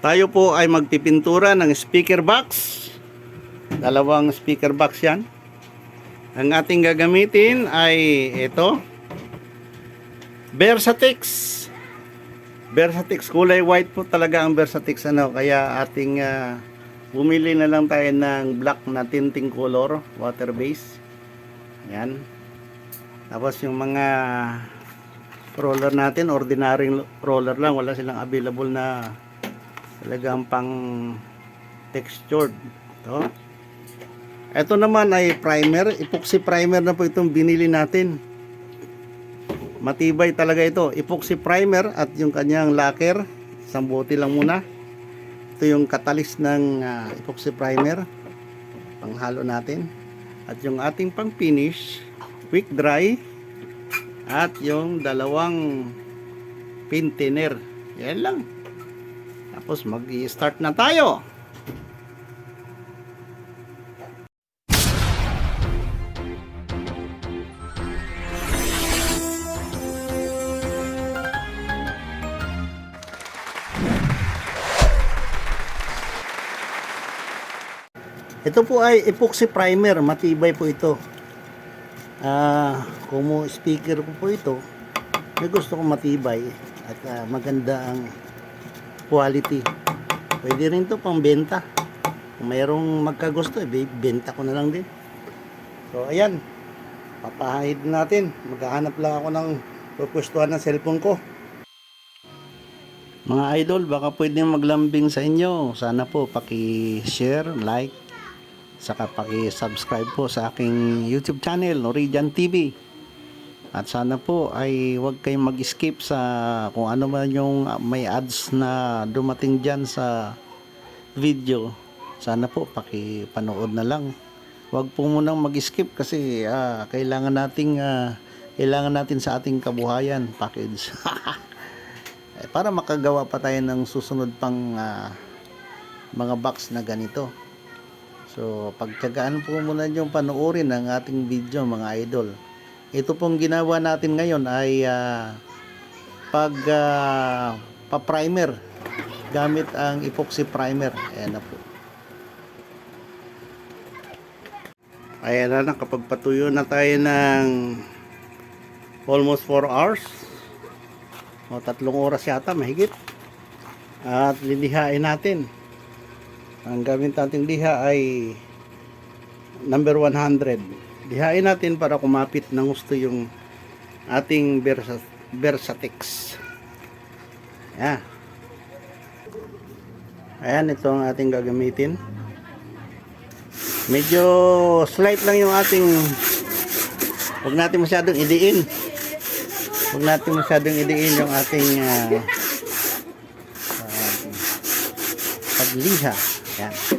Tayo po ay magpipintura ng speaker box. Dalawang speaker box yan. Ang ating gagamitin ay ito. Versatix. Versatix kulay white po talaga ang Versatix ano kaya ating ah, bumili na lang tayo ng black na tinting color water base. Yan. Tapos yung mga roller natin, ordinary roller lang, wala silang available na talagang pang textured. Ito. Ito naman ay primer, epoxy primer na po itong binili natin. Matibay talaga ito, epoxy primer at yung kanyang lacquer, isang bote lang muna. Ito yung catalyst ng ah, epoxy primer, panghalo natin. At yung ating pang finish, quick dry, at yung dalawang pin. Yan lang. Tapos mag-start na tayo. Ito po ay epoxy primer, matibay po ito. Ah, kung mo speaker ko po ito, may gusto ko matibay at ah, maganda ang quality. Pwede rin to pang benta. Kung mayroong magkagusto, eh, benta ko na lang din. So, ayan. Papahid natin. Maghahanap lang ako ng pupwestuhan ng cellphone ko. Mga idol, baka pwede maglambing sa inyo. Sana po paki-share, like, saka paki-subscribe po sa aking YouTube channel, Noridian TV. At sana po ay huwag kayong mag-skip sa kung ano man yung ah, may ads na dumating dyan sa video. Sana po paki-panood na lang. Huwag po munang mag-skip kasi ah, kailangan nating ah, kailangan natin sa ating kabuhayan package. Eh, para makagawa pa tayo ng susunod pang ah, mga box na ganito. So, pagtyagaan po muna yung panoorin ng ating video mga idol. Ito pong ginawa natin ngayon ay ah, pag ah, pa-primer gamit ang epoxy primer. Ayan na po. Ayan na, nakapagpatuyo na tayo ng almost 4 hours. O, tatlong oras yata, mahigit. At lilihain natin. Ang gamit nating liha ay number 100. Lihain natin para kumapit ng gusto yung ating Versa, Versatix. Ayan. Ayan, ito ang ating gagamitin. Medyo slight lang yung ating huwag natin masyadong idiin. Huwag natin masyadong idiin yung ating ah, ah, pagliha. Ayan.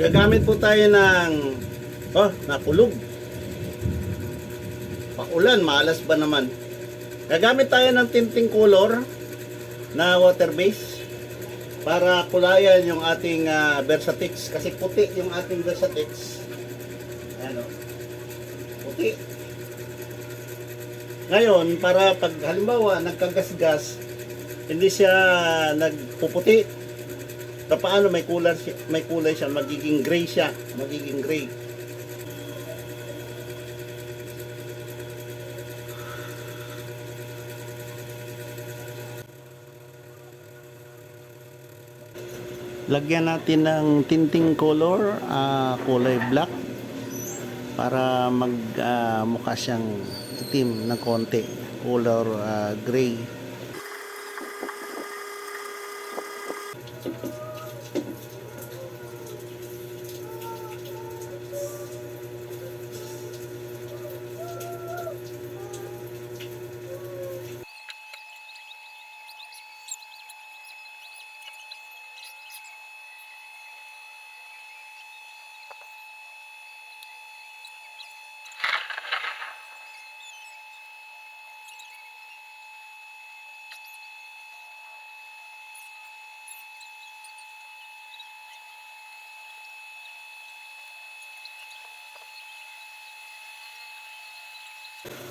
Gagamit po tayo ng oh, nakulog. Paulan, malas ba naman? Gagamit tayo ng tinting color na water base para kulayan yung ating ah, Versatix kasi puti yung ating Versatix. Ayan o. Puti. Ngayon, para pag halimbawa nagkagasgas, hindi siya nagpuputi. So, paano may kulay may kulay siya, magiging gray siya, magiging gray. Lagyan natin ng tinting color, ah, kulay black para mag ah, mukha siyang itim ng konti, color ah, gray. you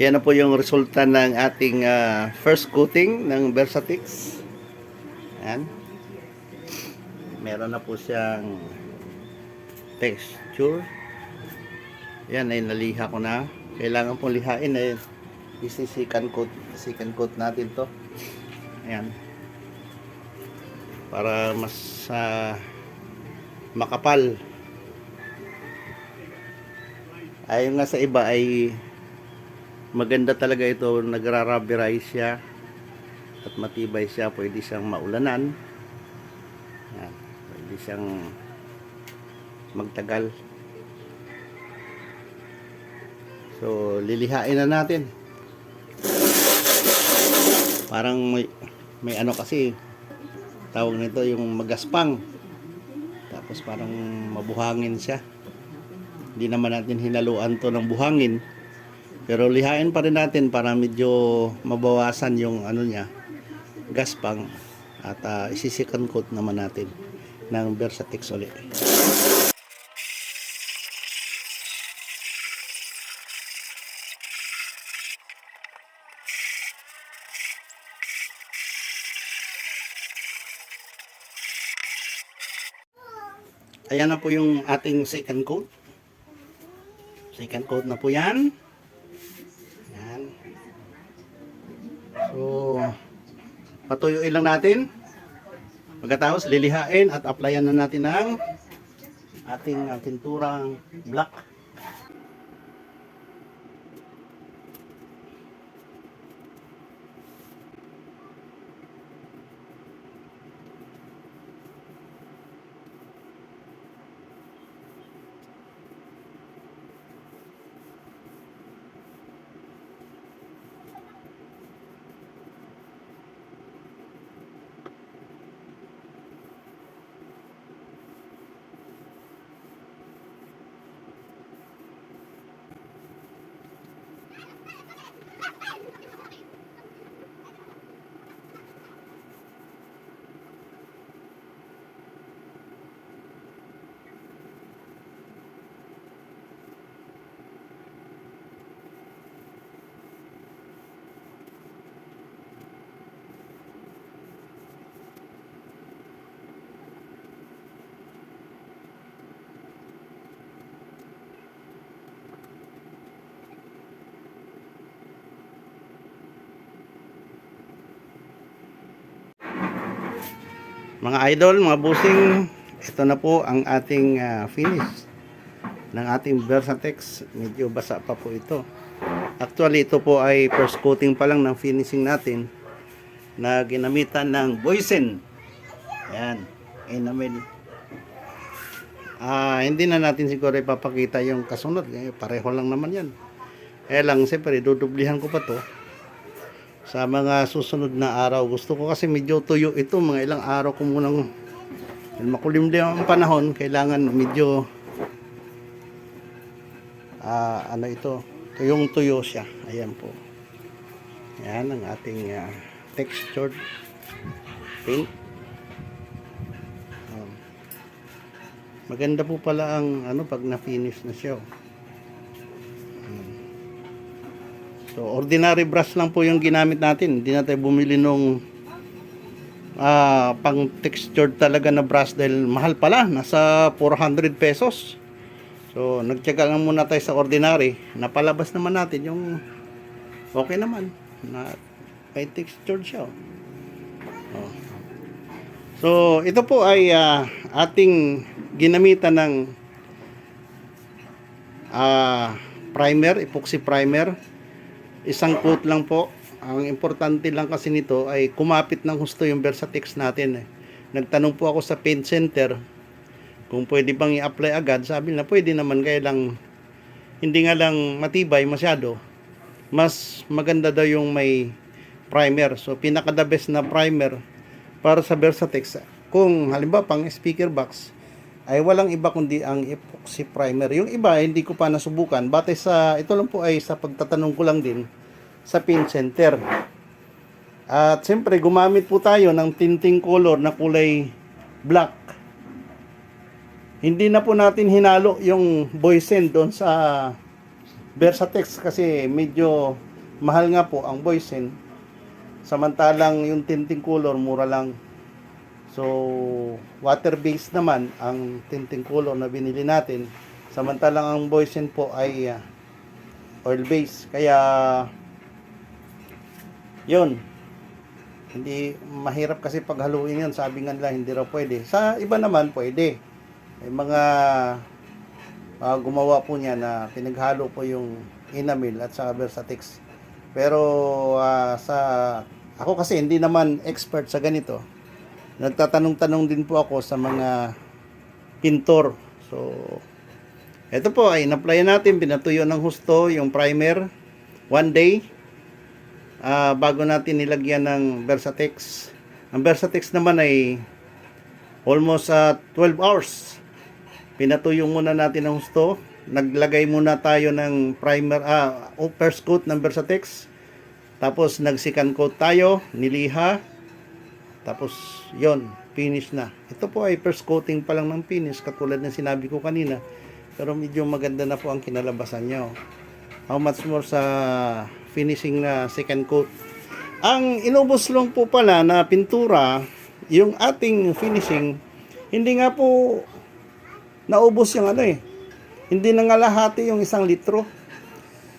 Yan na po yung resulta ng ating ah, first coating ng Versatix. Yan. Meron na po siyang texture. Yan ay naliha ko na. Kailangan pong lihain ay isisikan coat, sikan coat natin to. Ayan. Para mas ah, makapal. Ayon nga sa iba ay maganda talaga ito nagraruberize siya at matibay siya pwede siyang maulanan pwede siyang magtagal. So lilihain na natin. Parang may, may ano kasi tawag nito yung magaspang. Tapos parang mabuhangin siya. Hindi naman natin hinaluan to ng buhangin. Pero lihain pa rin natin para medyo mabawasan yung ano niya, gaspang. At uh, isisikan coat naman natin ng Versatix ulit. Ayan na po yung ating second coat. Second coat na po yan. Yan. So, patuyuin lang natin. Pagkatapos, lilihain at applyan na natin ng ating uh, pinturang black. Mga idol, mga busing, ito na po ang ating ah, finish ng ating Versatex. Medyo basa pa po ito. Actually, ito po ay first coating pa lang ng finishing natin na ginamitan ng Boysen. Yan, enamel. Ah, hindi na natin siguro ipapakita yung kasunod. Eh, pareho lang naman yan. Eh lang, siyempre, dudublihan ko pa to sa mga susunod na araw. Gusto ko kasi medyo tuyo ito. Mga ilang araw ko munang makulimlim ang panahon. Kailangan medyo ah, ano ito, tuyong tuyo siya. Ayan po. Ayan ang ating ah, textured paint. Um, maganda po pala ang ano pag na-finish na siya. oh. So, ordinary brush lang po yung ginamit natin. Hindi na tayo bumili nung ah, pang textured talaga na brush dahil mahal pala, nasa 400 pesos. So, nagtyaga lang muna tayo sa ordinary. Napalabas naman natin yung okay naman. Na, may textured siya. oh. Oh. So, ito po ay ah, ating ginamitan ng ah, primer, epoxy primer. Isang coat lang po. Ang importante lang kasi nito ay kumapit ng husto yung Versatex natin. eh. Nagtanong po ako sa paint center kung pwede bang i-apply agad. Sabi na pwede naman kaya lang hindi nga lang matibay masyado. Mas maganda daw yung may primer. So pinaka the best na primer para sa Versatex. Kung halimbawa pang speaker box ay walang iba kundi ang epoxy primer. Yung iba hindi ko pa nasubukan. Batay sa ito lang po ay sa pagtatanong ko lang din sa pin center. At siyempre gumamit po tayo ng tinting color na kulay black. Hindi na po natin hinalo yung Boysen doon sa Versatex kasi medyo mahal nga po ang Boysen. Samantalang yung tinting color mura lang. So, water-based naman ang tinting color na binili natin. Samantalang ang Boysen po ay ah, oil-based. Kaya, yun. Hindi, mahirap kasi paghaluin yun. Sabi nga nila, hindi raw pwede. Sa iba naman, pwede. May mga ah, gumawa po niya na pinaghalo po yung enamel at sa Versatex. Pero ah, sa ako kasi hindi naman expert sa ganito. Nagtatanong-tanong din po ako sa mga pintor. So ito po ay in-apply natin, pinatuyo ng husto yung primer one day ah, bago natin nilagyan ng Versatex. Ang Versatex naman ay almost ah, 12 hours. Pinatuyo muna natin ng husto. Naglagay muna tayo ng primer, ah, o first coat ng Versatex. Tapos nag second coat tayo, niliha. Tapos yon finish na. Ito po ay first coating pa lang ng finish katulad ng sinabi ko kanina. Pero medyo maganda na po ang kinalabasan niya. How much more sa finishing na second coat. Ang inubos lang po pala na pintura, yung ating finishing, hindi nga po naubos yung ano eh. Hindi nangalahati yung isang litro.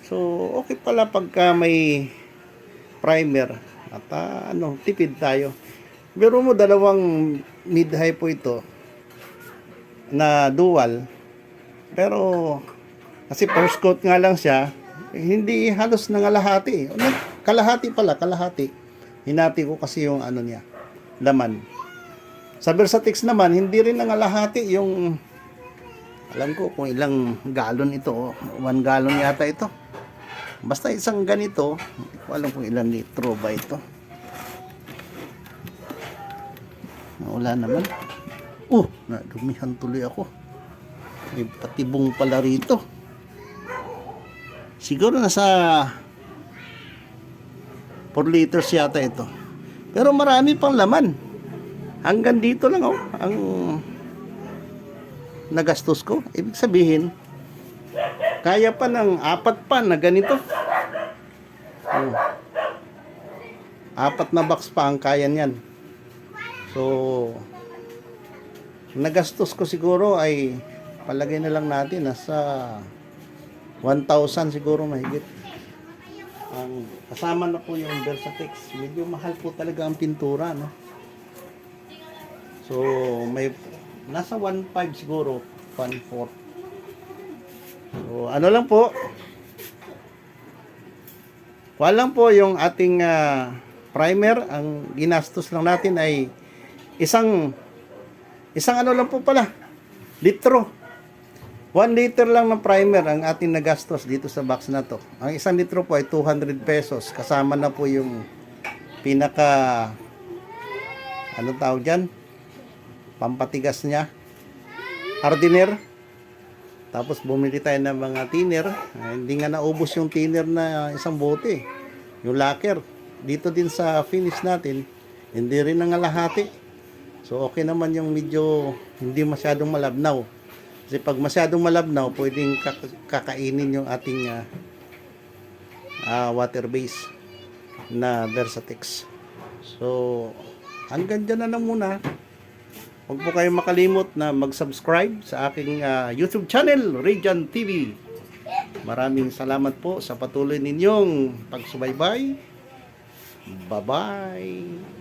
So, okay pala pagka may primer at ah, ano, tipid tayo. Pero mo dalawang mid-high po ito na dual. Pero kasi first coat nga lang siya, eh, hindi halos nangalahati. Ano, Kalahati pala, kalahati. Hinati ko kasi yung ano niya, laman. Sa Versatex naman, hindi rin nangalahati yung alam ko kung ilang galon ito. oh. One gallon yata ito. Basta isang ganito, hindi ko alam kung ilang litro ba ito. Wala naman. Oh, nadumihan tuloy ako. May patibong pala rito. Siguro nasa 4 liters yata ito. Pero marami pang laman. Hanggang dito lang oh, ang nagastos ko. Ibig sabihin, kaya pa ng apat pa na ganito. Oh. Apat na box pa ang kaya niyan. So, nagastos ko siguro ay palagay na lang natin nasa 1,000 siguro mahigit. Ang kasama na po yung Versatex. Medyo mahal po talaga ang pintura, no? So, may nasa 1.5 siguro, 1.4. So, ano lang po, Kuha lang po yung ating ah, primer. Ang ginastos lang natin ay isang isang ano lang po pala. Litro. 1 liter lang ng primer ang ating nagastos dito sa box na to. Ang isang litro po ay 200 pesos. Kasama na po yung pinaka ano tawag dyan? Pampatigas niya. Hardiner. Tapos bumili tayo ng mga thinner. Ah, hindi nga naubos yung thinner na isang bote. Yung lacquer. Dito din sa finish natin, hindi rin nangalahati. So okay naman yung medyo hindi masyadong malabnaw. Kasi pag masyadong malabnaw, pwedeng kak- kakainin yung ating ah, ah, water base na Versatex. So hanggang dyan na lang muna. Huwag po kayong makalimot na mag-subscribe sa aking ah, YouTube channel, Region TV. Maraming salamat po sa patuloy ninyong pagsubaybay. Bye-bye.